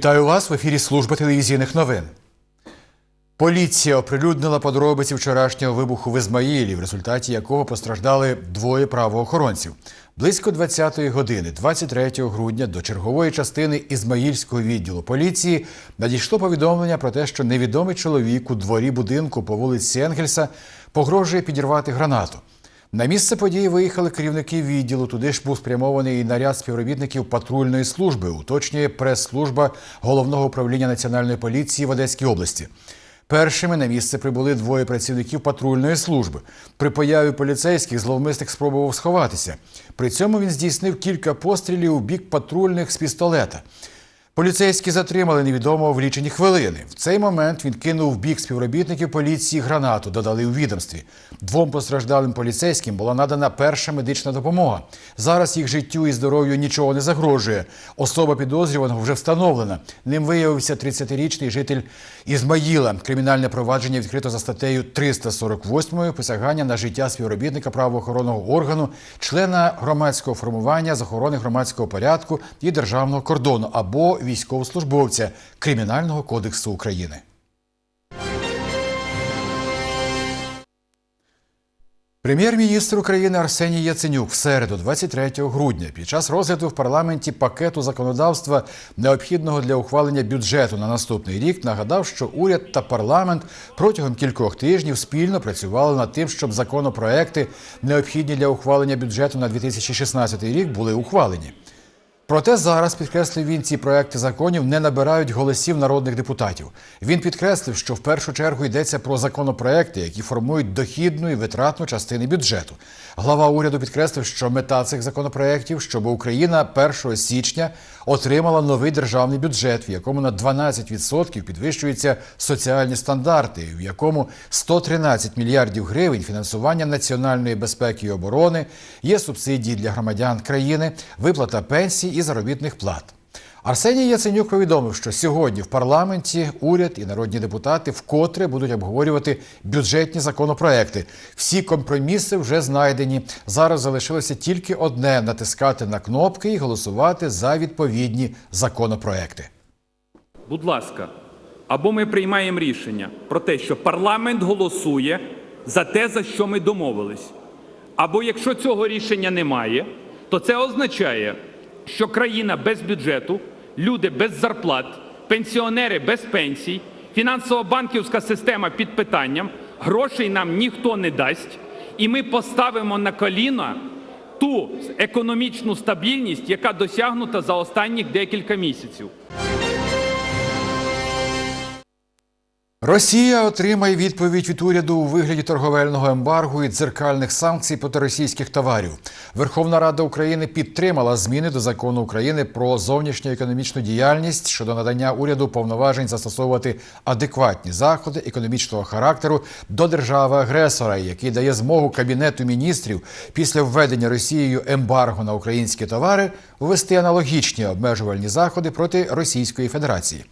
Вітаю вас в ефірі служби телевізійних новин. Поліція оприлюднила подробиці вчорашнього вибуху в Ізмаїлі, в результаті якого постраждали двоє правоохоронців. Близько 20-ї години, 23 грудня, до чергової частини Ізмаїльського відділу поліції надійшло повідомлення про те, що невідомий чоловік у дворі будинку по вулиці Енгельса погрожує підірвати гранату. На місце події виїхали керівники відділу. Туди ж був спрямований і наряд співробітників патрульної служби, уточнює прес-служба головного управління національної поліції в Одеській області. Першими на місце прибули двоє працівників патрульної служби. При появі поліцейських зловмисник спробував сховатися. При цьому він здійснив кілька пострілів у бік патрульних з пістолета. Поліцейські затримали невідомого в лічені хвилини. В цей момент він кинув в бік співробітників поліції гранату, додали у відомстві. Двом постраждалим поліцейським була надана перша медична допомога. Зараз їх життю і здоров'ю нічого не загрожує. Особа підозрюваного вже встановлена. Ним виявився 30-річний житель Ізмаїла. Кримінальне провадження відкрито за статтею 348 посягання на життя співробітника правоохоронного органу, члена громадського формування з охорони громадського порядку і державного кордону або військовослужбовця Кримінального кодексу України. Прем'єр-міністр України Арсеній Яценюк в середу, 23 грудня, під час розгляду в парламенті пакету законодавства, необхідного для ухвалення бюджету на наступний рік, нагадав, що уряд та парламент протягом кількох тижнів спільно працювали над тим, щоб законопроекти, необхідні для ухвалення бюджету на 2016 рік, були ухвалені. Проте зараз, підкреслив він, ці проекти законів не набирають голосів народних депутатів. Він підкреслив, що в першу чергу йдеться про законопроекти, які формують дохідну і витратну частини бюджету. Глава уряду підкреслив, що мета цих законопроєктів, щоб Україна 1 січня отримала новий державний бюджет, в якому на 12% підвищуються соціальні стандарти, в якому 113 мільярдів гривень фінансування національної безпеки і оборони, є субсидії для громадян країни, виплата пенсій і заробітних плат. Арсеній Яценюк повідомив, що сьогодні в парламенті уряд і народні депутати вкотре будуть обговорювати бюджетні законопроекти. Всі компроміси вже знайдені. Зараз залишилося тільки одне натискати на кнопки і голосувати за відповідні законопроекти. Будь ласка, або ми приймаємо рішення про те, що парламент голосує за те, за що ми домовились. Або якщо цього рішення немає, то це означає, що країна без бюджету, люди без зарплат, пенсіонери без пенсій, фінансово-банківська система під питанням, грошей нам ніхто не дасть, і ми поставимо на коліна ту економічну стабільність, яка досягнута за останніх декілька місяців. Росія отримає відповідь від уряду у вигляді торговельного ембаргу і дзеркальних санкцій проти російських товарів. Верховна Рада України підтримала зміни до закону України про зовнішню економічну діяльність щодо надання уряду повноважень застосовувати адекватні заходи економічного характеру до держави-агресора, який дає змогу кабінету міністрів після введення Росією ембарго на українські товари ввести аналогічні обмежувальні заходи проти Російської Федерації.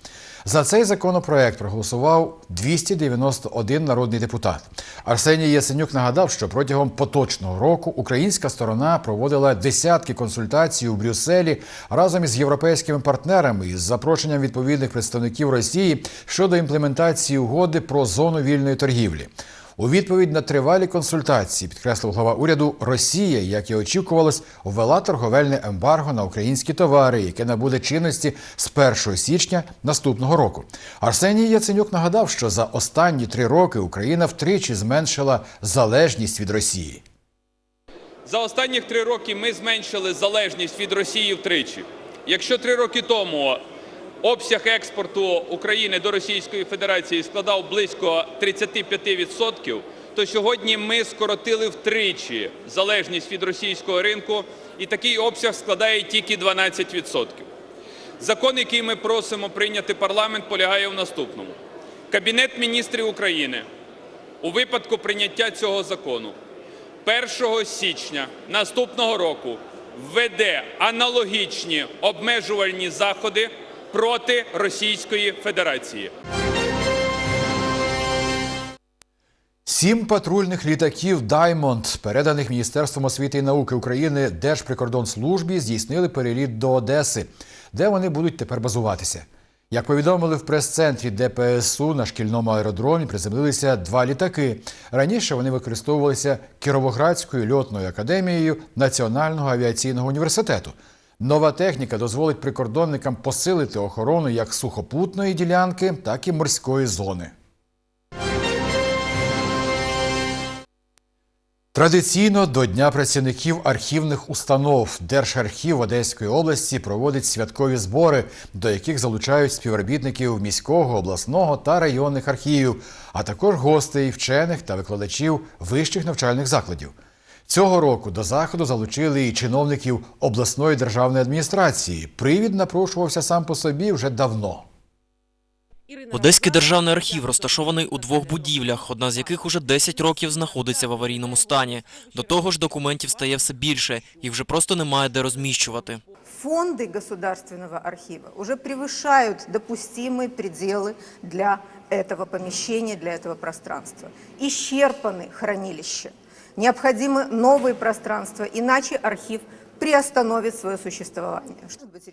За цей законопроект проголосував 291 народний депутат. Арсеній Ясенюк нагадав, що протягом поточного року українська сторона проводила десятки консультацій у Брюсселі разом із європейськими партнерами із запрошенням відповідних представників Росії щодо імплементації угоди про зону вільної торгівлі. У відповідь на тривалі консультації, підкреслив глава уряду, Росія, як і очікувалось, ввела торговельне ембарго на українські товари, яке набуде чинності з 1 січня наступного року. Арсеній Яценюк нагадав, що за останні три роки Україна втричі зменшила залежність від Росії. За останні три роки ми зменшили залежність від Росії втричі. Якщо три роки тому обсяг експорту України до Російської Федерації складав близько 35%, то сьогодні ми скоротили втричі залежність від російського ринку, і такий обсяг складає тільки 12%. Закон, який ми просимо прийняти парламент, полягає в наступному: Кабінет міністрів України у випадку прийняття цього закону 1 січня наступного року введе аналогічні обмежувальні заходи проти Російської Федерації. Сім патрульних літаків Даймонд, переданих Міністерством освіти і науки України Держприкордонслужбі, здійснили переліт до Одеси, де вони будуть тепер базуватися. Як повідомили в прес-центрі ДПСУ на шкільному аеродромі приземлилися два літаки. Раніше вони використовувалися Кіровоградською льотною академією Національного авіаційного університету. Нова техніка дозволить прикордонникам посилити охорону як сухопутної ділянки, так і морської зони. Традиційно до Дня працівників архівних установ Держархів Одеської області проводить святкові збори, до яких залучають співробітників міського, обласного та районних архівів, а також гостей, вчених та викладачів вищих навчальних закладів. Цього року до заходу залучили і чиновників обласної державної адміністрації. Привід напрошувався сам по собі вже давно. Одеський державний архів розташований у двох будівлях, одна з яких уже 10 років знаходиться в аварійному стані. До того ж, документів стає все більше, їх вже просто немає де розміщувати. Фонды Государственного архива уже превышают допустимые пределы для этого помещения, для этого пространства. Исчерпаны хранилища. Необходимы новые пространства, иначе архив приостановит свое существование.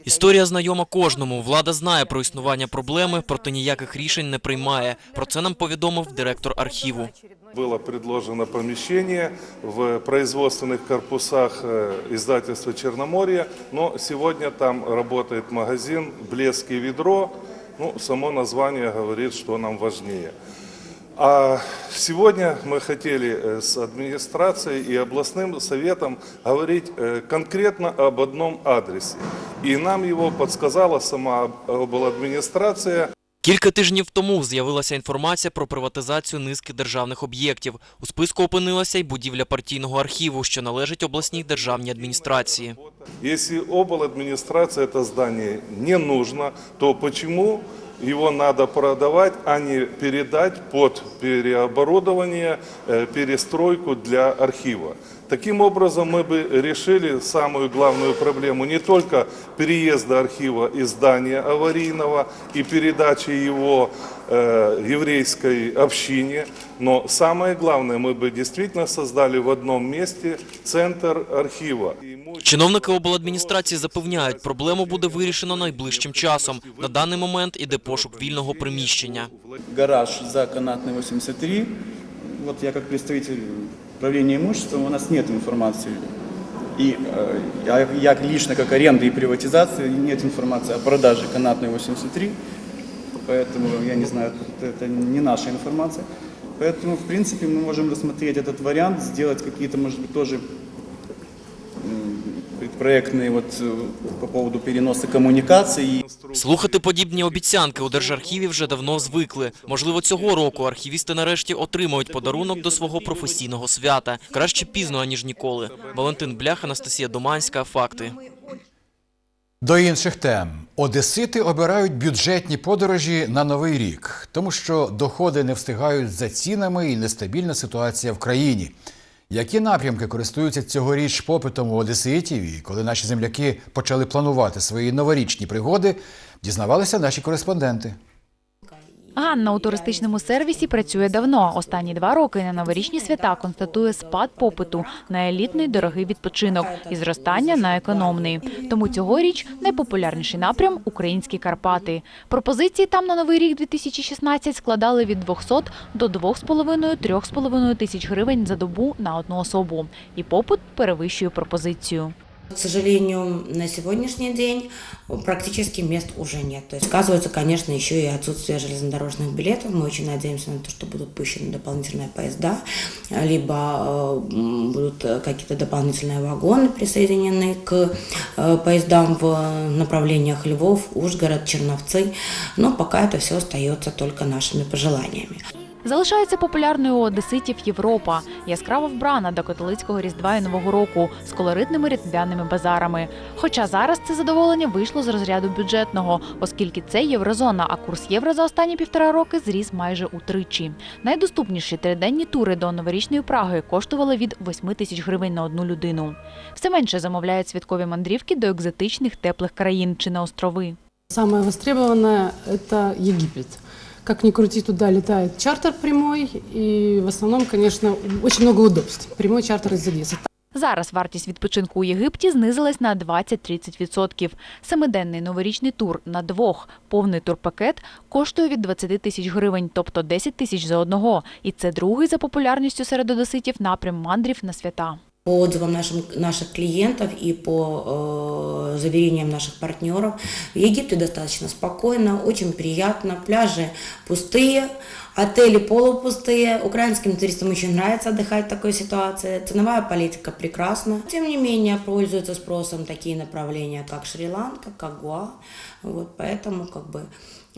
Історія знайома кожному. Влада знає про існування проблеми, проте ніяких рішень не приймає. Про це нам повідомив директор архіву. Было предложено помещение в производственных корпусах э, издательства «Черноморье», но сегодня там работает магазин «Блеск и ведро». Ну, само название говорит, что нам важнее. А сегодня мы хотели э, с администрацией и областным советом говорить э, конкретно об одном адресе. И нам его подсказала сама обладминистрация. Кілька тижнів тому з'явилася інформація про приватизацію низки державних об'єктів. У списку опинилася й будівля партійного архіву, що належить обласній державній адміністрації. Если обладминистрации это здание не нужно, то почему его надо продавать, а не передать под переоборудование, э, перестройку для архива? Таким образом, мы бы решили самую главную проблему не только переезда архива из здания аварийного и передачи его э, еврейской общине, но самое главное, мы бы действительно создали в одном месте центр архива. Чиновники обладміністрації запевняють, проблему буде вирішено найближчим часом. На даний момент іде пошук вільного приміщення. гараж за канатной 83. Вот я как представитель управления имуществом, у нас нет информации. И э, я, я лично как аренды и приватизации нет информации о продаже канатной 83. Поэтому я не знаю, это не наша информация. Поэтому, в принципе, мы можем рассмотреть этот вариант, сделать какие-то, может быть, тоже м, предпроектные вот э, по поводу переноса коммуникаций. Слухати подібні обіцянки у Держархіві вже давно звикли. Можливо, цього року архівісти нарешті отримають подарунок до свого професійного свята. Краще пізно, аніж ніколи. Валентин Блях, Анастасія Доманська. Факти. До інших тем. Одесити обирають бюджетні подорожі на новий рік, тому що доходи не встигають за цінами і нестабільна ситуація в країні. Які напрямки користуються цьогоріч попитом у одеситів, і коли наші земляки почали планувати свої новорічні пригоди, дізнавалися наші кореспонденти. Ганна у туристичному сервісі працює давно. Останні два роки на новорічні свята констатує спад попиту на елітний дорогий відпочинок і зростання на економний. Тому цьогоріч найпопулярніший напрям українські Карпати. Пропозиції там на новий рік 2016 складали від 200 до 2,5-3,5 тисяч гривень за добу на одну особу. І попит перевищує пропозицію. К сожалению, на сегодняшний день практически мест уже нет. То есть сказывается, конечно, еще и отсутствие железнодорожных билетов. Мы очень надеемся на то, что будут пущены дополнительные поезда, либо э, будут какие-то дополнительные вагоны присоединены к э, поездам в направлениях Львов, Ужгород, Черновцы. Но пока это все остается только нашими пожеланиями. Залишається популярною у одеситів Європа, яскраво вбрана до католицького різдва і нового року з колоритними різдвяними базарами. Хоча зараз це задоволення вийшло з розряду бюджетного, оскільки це єврозона, а курс євро за останні півтора роки зріс майже утричі. Найдоступніші триденні тури до новорічної Праги коштували від 8 тисяч гривень на одну людину. Все менше замовляють святкові мандрівки до екзотичних теплих країн чи на острови. Самое востребованное – это Египет. Как ни крути, туда летает чартер прямой, и в основном, конечно, очень много удобств. Прямой чартер из Одессы. Зараз вартість відпочинку у Єгипті знизилась на 20-30%. Семиденний новорічний тур на двох, повний турпакет коштує від 20 тисяч гривень, тобто 10 тисяч за одного. І це другий за популярністю серед одеситів напрям мандрів на свята. По отзывам нашим, наших клиентов и по э, заверениям наших партнеров, в Египте достаточно спокойно, очень приятно, пляжи пустые, отели полупустые. Украинским туристам очень нравится отдыхать в такой ситуации. Ценовая политика прекрасна. Тем не менее, пользуются спросом такие направления, как Шри-Ланка, как Гуа. Вот, поэтому как бы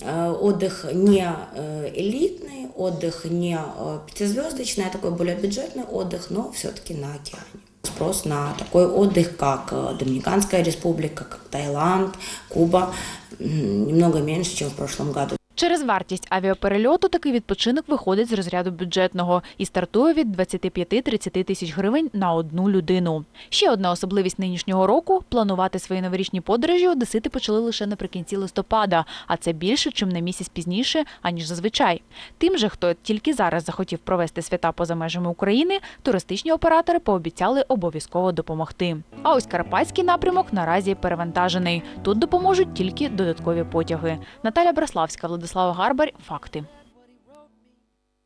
отдых не э, элитный, отдых не э, пятизвездочный, а такой более бюджетный отдых, но все-таки на океане. Спрос на такой отдых, как э, Доминиканская республика, как Таиланд, Куба, м, немного меньше, чем в прошлом году. Через вартість авіаперельоту такий відпочинок виходить з розряду бюджетного і стартує від 25-30 тисяч гривень на одну людину. Ще одна особливість нинішнього року – планувати свої новорічні подорожі одесити почали лише наприкінці листопада, а це більше, чим на місяць пізніше, аніж зазвичай. Тим же, хто тільки зараз захотів провести свята поза межами України, туристичні оператори пообіцяли обов'язково допомогти. А ось карпатський напрямок наразі перевантажений. Тут допоможуть тільки додаткові потяги. Наталя Браславська, Владислава Гарбар. Факти.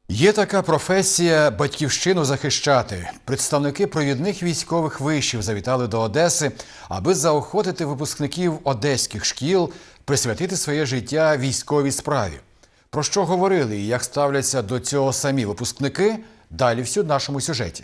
Є така професія батьківщину захищати. Представники провідних військових вишів завітали до Одеси, аби заохотити випускників одеських шкіл присвятити своє життя військовій справі. Про що говорили і як ставляться до цього самі випускники? Далі всю в нашому сюжеті.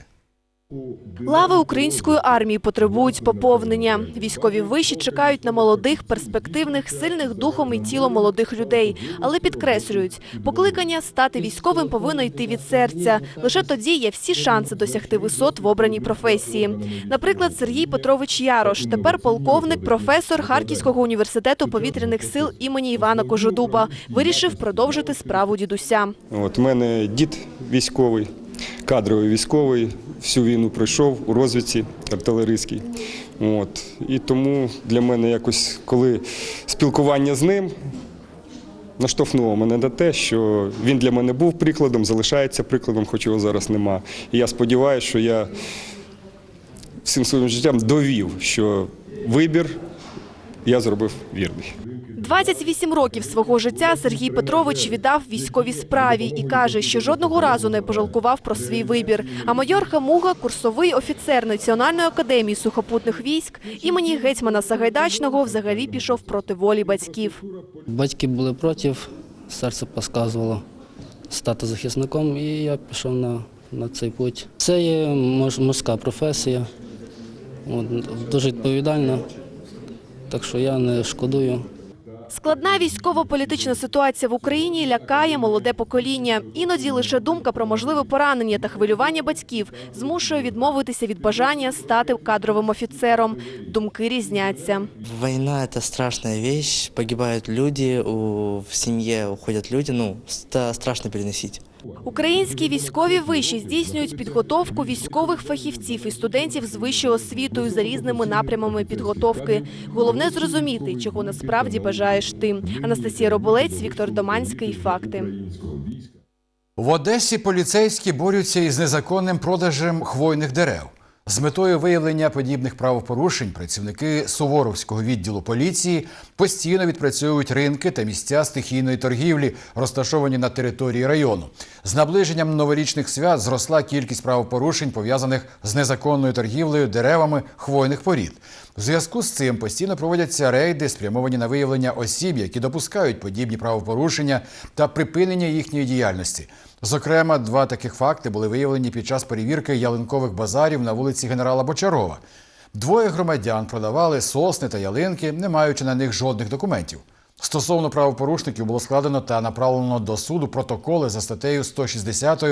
Лави української армії потребують поповнення. Військові виші чекають на молодих, перспективних, сильних духом і тілом молодих людей. Але підкреслюють, покликання стати військовим повинно йти від серця. Лише тоді є всі шанси досягти висот в обраній професії. Наприклад, Сергій Петрович Ярош, тепер полковник, професор Харківського університету повітряних сил імені Івана Кожедуба, вирішив продовжити справу дідуся. От мене дід військовий, кадровий військовий, всю війну пройшов у розвідці артилерійській. От. І тому для мене якось, коли спілкування з ним наштовхнуло мене на те, що він для мене був прикладом, залишається прикладом, хоч його зараз нема. І я сподіваюся, що я всім своїм життям довів, що вибір я зробив вірний. 28 років свого життя Сергій Петрович віддав військовій справі і каже, що жодного разу не пожалкував про свій вибір. А майор Хамуга, курсовий офіцер Національної академії сухопутних військ імені гетьмана Сагайдачного, взагалі пішов проти волі батьків. Батьки були проти, серце підказувало стати захисником, і я пішов на, на цей путь. Це є морська професія, дуже відповідальна, так що я не шкодую. Складна військово-політична ситуація в Україні лякає молоде покоління. Іноді лише думка про можливе поранення та хвилювання батьків змушує відмовитися від бажання стати кадровим офіцером. Думки різняться. Війна це страшна річ, погибають люди, у, в сім'ї уходять люди, ну, страшно переносить. Українські військові виші здійснюють підготовку військових фахівців і студентів з вищою освітою за різними напрямами підготовки. Головне зрозуміти, чого насправді бажаєш ти. Анастасія Роболець, Віктор Доманський. Факти. В Одесі поліцейські борються із незаконним продажем хвойних дерев. З метою виявлення подібних правопорушень працівники Суворовського відділу поліції постійно відпрацьовують ринки та місця стихійної торгівлі, розташовані на території району. З наближенням новорічних свят зросла кількість правопорушень, пов'язаних з незаконною торгівлею деревами хвойних порід. В зв'язку з цим постійно проводяться рейди, спрямовані на виявлення осіб, які допускають подібні правопорушення та припинення їхньої діяльності. Зокрема, два таких факти були виявлені під час перевірки ялинкових базарів на вулиці генерала Бочарова. Двоє громадян продавали сосни та ялинки, не маючи на них жодних документів. Стосовно правопорушників було складено та направлено до суду протоколи за статтею 160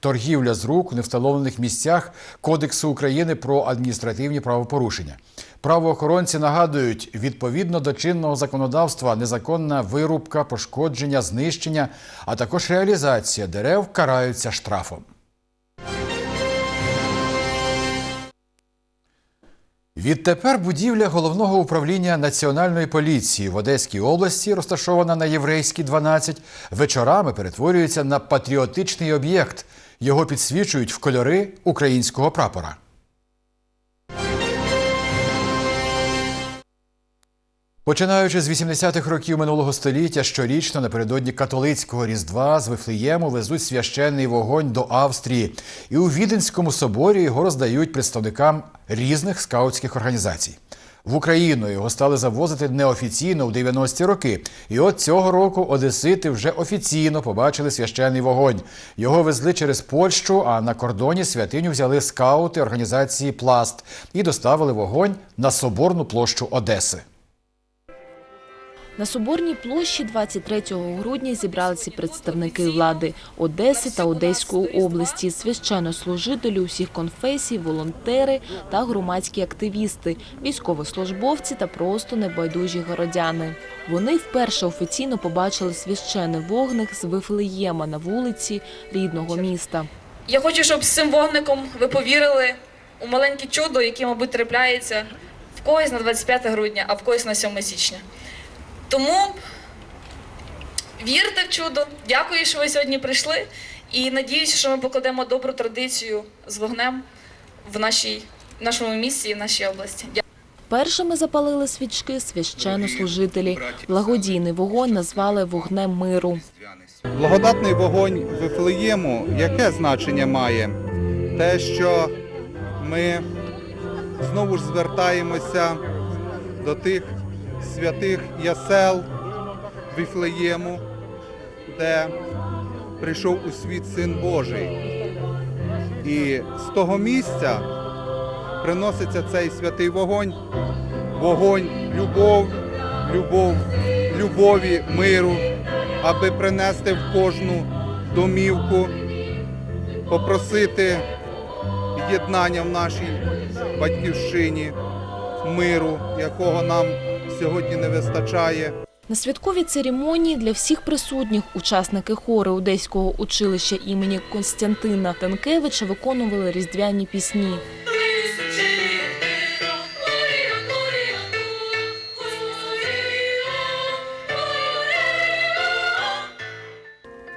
торгівля з рук у невстановлених місцях Кодексу України про адміністративні правопорушення. Правоохоронці нагадують, відповідно до чинного законодавства, незаконна вирубка, пошкодження, знищення, а також реалізація дерев караються штрафом. Відтепер будівля головного управління національної поліції в Одеській області, розташована на Єврейській 12, вечорами перетворюється на патріотичний об'єкт. Його підсвічують в кольори українського прапора. Починаючи з 80-х років минулого століття, щорічно напередодні католицького різдва з Вифлеєму везуть священний вогонь до Австрії, і у Віденському соборі його роздають представникам різних скаутських організацій. В Україну його стали завозити неофіційно у 90-ті роки. І от цього року одесити вже офіційно побачили священний вогонь. Його везли через Польщу, а на кордоні святиню взяли скаути організації Пласт і доставили вогонь на соборну площу Одеси. На Соборній площі 23 грудня зібралися представники влади Одеси та Одеської області, священнослужителі усіх конфесій, волонтери та громадські активісти, військовослужбовці та просто небайдужі городяни. Вони вперше офіційно побачили священний вогник з Вифлеєма на вулиці рідного міста. Я хочу, щоб з цим вогником ви повірили у маленьке чудо, яке, мабуть, трапляється в когось на 25 грудня, а в когось на 7 січня. Тому вірте в чудо. Дякую, що ви сьогодні прийшли. І надіюся, що ми покладемо добру традицію з вогнем в нашій, в нашому місті і в нашій області. Першими запалили свічки священнослужителі. Благодійний вогонь назвали вогнем миру. Благодатний вогонь Вифлеєму яке значення має? Те, що ми знову ж звертаємося до тих святих ясел Вифлеєму, де прийшов у світ Син Божий. І з того місця приноситься цей святий вогонь, вогонь любов, любов, любові, миру, аби принести в кожну домівку, попросити єднання в нашій батьківщині, миру, якого нам сьогодні не вистачає. На святковій церемонії для всіх присутніх учасники хору Одеського училища імені Константина Танкевича виконували різдвяні пісні.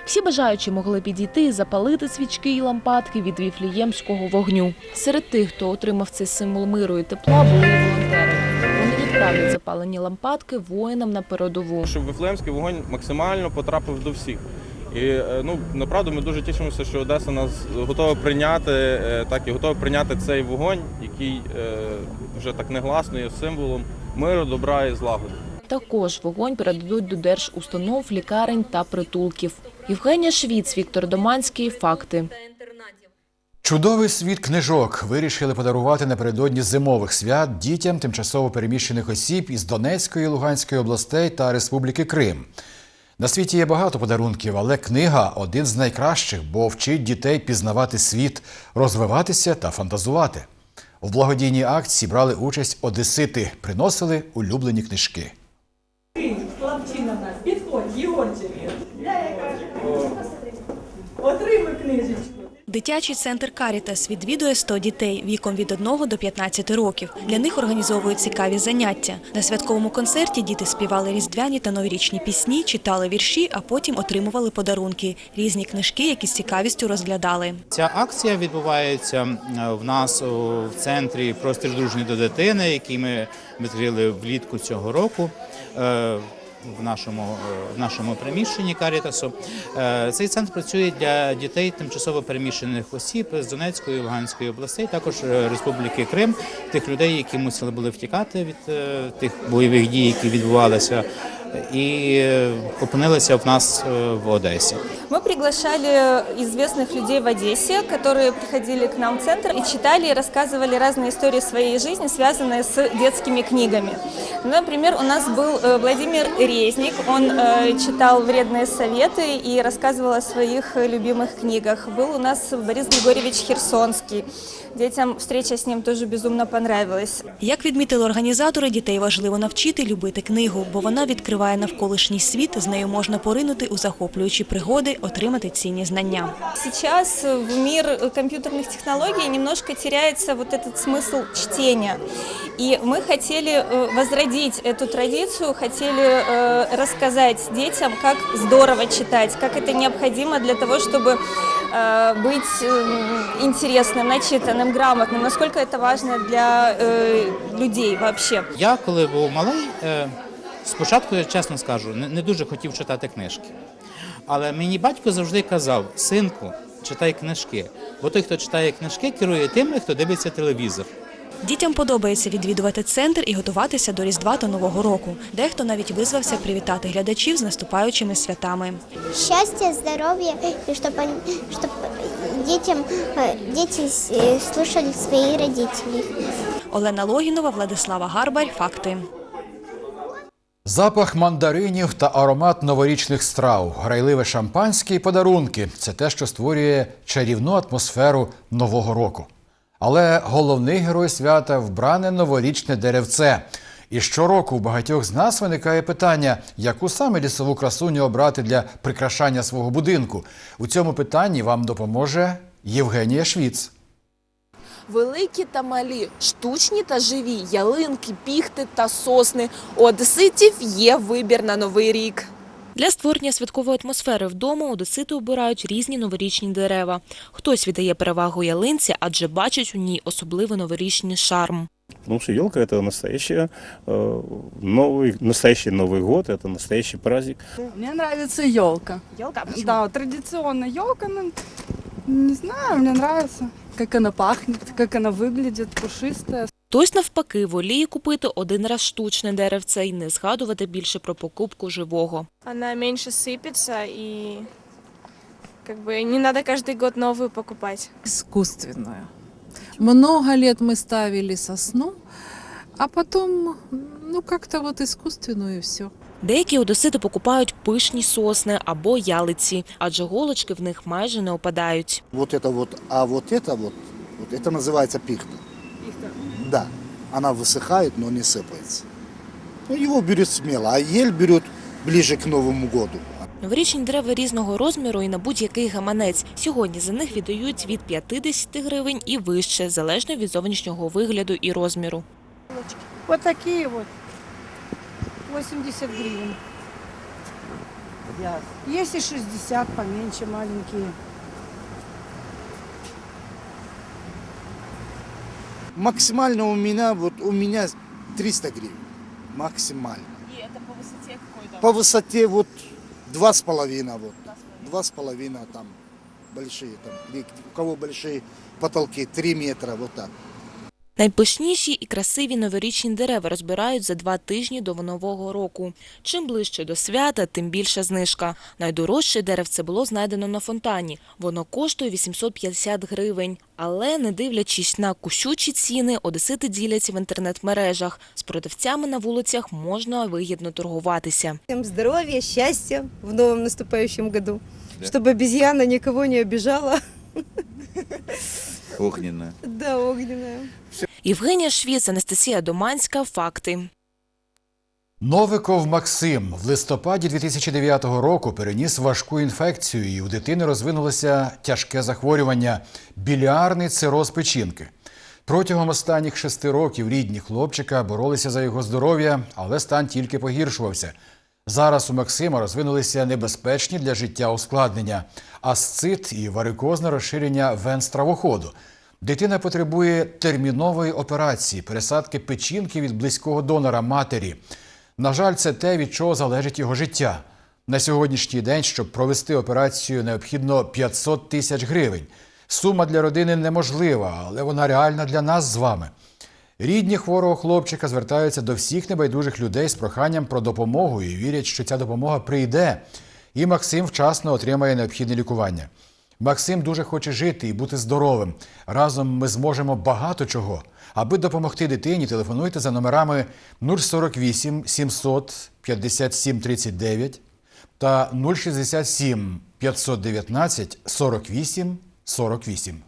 Всі бажаючі могли підійти і запалити свічки і лампадки від віфліємського вогню. Серед тих, хто отримав цей символ миру і тепла, були волонтери. Відправлять запалені лампадки воїнам на передову. щоб Вифлеємський вогонь максимально потрапив до всіх. І е, ну направду ми дуже тішимося, що Одеса нас готова прийняти, е, так і готова прийняти цей вогонь, який е, вже так негласно є символом миру, добра і злагоди. Також вогонь передадуть до держустанов, лікарень та притулків. Євгенія Швіц, Віктор Доманський. Факти. Чудовий світ книжок вирішили подарувати напередодні зимових свят дітям тимчасово переміщених осіб із Донецької, Луганської областей та Республіки Крим. На світі є багато подарунків, але книга один з найкращих, бо вчить дітей пізнавати світ, розвиватися та фантазувати. В благодійній акції брали участь одесити, приносили улюблені книжки. Підходь. Отримай книжечку. Дитячий центр Карітас відвідує 100 дітей віком від 1 до 15 років. Для них організовують цікаві заняття. На святковому концерті діти співали різдвяні та новорічні пісні, читали вірші, а потім отримували подарунки різні книжки, які з цікавістю розглядали. Ця акція відбувається е, в нас в центрі простір дружний до дитини, який ми відкрили влітку цього року. В нашому, е, в нашому приміщенні Карітасу. Е, цей центр працює для дітей тимчасово переміщених осіб з Донецької Луганської областей, також е, Республіки Крим, тих людей, які мусили були втікати від тих бойових дій, які відбувалися, і е, опинилися в нас е, в Одесі. Мы приглашали известных людей в Одессе, которые приходили к нам в центр и читали и рассказывали разные истории своей жизни, связанные с детскими книгами. Например, у нас был э, Владимир Резник, он э, читал «Вредные советы» и рассказывал о своих э, любимых книгах. Был у нас Борис Григорьевич Херсонский. Детям встреча с ним тоже безумно понравилась. Як відмітили організатори, дітей важливо навчити любити книгу, бо вона відкриває навколишній світ, з нею можна поринути у захоплюючі пригоди, отримати цінні знання. Сейчас в мир компьютерных технологий немножко теряется вот этот смысл чтения. И мы хотели э, возродить эту традицию, хотели э, рассказать детям, как здорово читать, как это необходимо для того, чтобы э, быть э, интересным, начитанным, грамотным, насколько это важно для э, людей вообще. Я коли був малий, е, Спочатку, я чесно скажу, не, не дуже хотів читати книжки. Але мені батько завжди казав: синку, читай книжки. Бо той, хто читає книжки, керує тими, хто дивиться телевізор. Дітям подобається відвідувати центр і готуватися до Різдва та Нового року. Дехто навіть визвався привітати глядачів з наступаючими святами. Счастья, здоровья, и чтобы, чтобы детям, э, дети э, слушали своих родителей. Олена Логінова, Владислава Гарбарь. Факти. Запах мандаринів та аромат новорічних страв, грайливе шампанське і подарунки це те, що створює чарівну атмосферу нового року. Але головний герой свята вбране новорічне деревце. І щороку у багатьох з нас виникає питання, яку саме лісову красуню обрати для прикрашання свого будинку. У цьому питанні вам допоможе Євгенія Швіц Великі та малі, штучні та живі, ялинки, піхти та сосни. У одеситів є вибір на новий рік. Для створення святкової атмосфери вдома одесити обирають різні новорічні дерева. Хтось віддає перевагу ялинці, адже бачить у ній особливий новорічний шарм. Потому что елка это настоящая, э, новый, настоящий Новый год, это настоящий праздник. Мне нравится елка. Елка? Да, традиционная елка, ну, не знаю, мне нравится, как она пахнет, как она выглядит, пушистая. Хтось навпаки воліє купити один раз штучне деревце і не згадувати більше про покупку живого. Она меньше сыпется и как бы не надо каждый год новую покупать. Искусственную. Много лет мы ставили сосну, а потом, ну, как-то вот искусственную и все. Деякі одесити покупають пишні сосни або ялиці, адже голочки в них майже не опадають. Вот это вот, а вот это вот, вот это называется пихта. Да, она высыхает, но не сыпается. Ну, его берет смело, а ель берет ближе к Новому году. Новорічні дерева різного розміру і на будь-який гаманець. Сьогодні за них віддають від 50 гривень і вище, залежно від зовнішнього вигляду і розміру. Вот такие вот. 80 гривен. Есть и 60 поменьше, маленькие. Максимально у меня, вот у меня 300 гривен. Максимально. И это по высоте какой-то? По высоте вот два с половиной вот. Два с половиной там большие там. У кого большие потолки, 3 метра, вот так. Найпишніші і красиві новорічні дерева розбирають за два тижні до нового року. Чим ближче до свята, тим більша знижка. Найдорожче деревце було знайдено на фонтані. Воно коштує 850 гривень. Але, не дивлячись на кущучі ціни, одесити діляться в інтернет-мережах. З продавцями на вулицях можна вигідно торгуватися. Всем здоровья, счастья в новом наступающем году. Чтобы обезьяна никого не обижала. Огненная. Да, огненная. Євгенія Швіц, Анастасія Доманська. Факти. Новиков Максим в листопаді 2009 року переніс важку інфекцію, і у дитини розвинулося тяжке захворювання біліарний цироз печінки. Протягом останніх шести років рідні хлопчика боролися за його здоров'я, але стан тільки погіршувався. Зараз у Максима розвинулися небезпечні для життя ускладнення, асцит і варикозне розширення вен стравоходу. Дитина потребує термінової операції, пересадки печінки від близького донора матері. На жаль, це те, від чого залежить його життя. На сьогоднішній день, щоб провести операцію, необхідно 500 тисяч гривень. Сума для родини неможлива, але вона реальна для нас з вами. Рідні хворого хлопчика звертаються до всіх небайдужих людей з проханням про допомогу і вірять, що ця допомога прийде, і Максим вчасно отримає необхідне лікування. Максим дуже хоче жити і бути здоровим. Разом ми зможемо багато чого. Аби допомогти дитині, телефонуйте за номерами 048 700 57 39 та 067 519 48 48.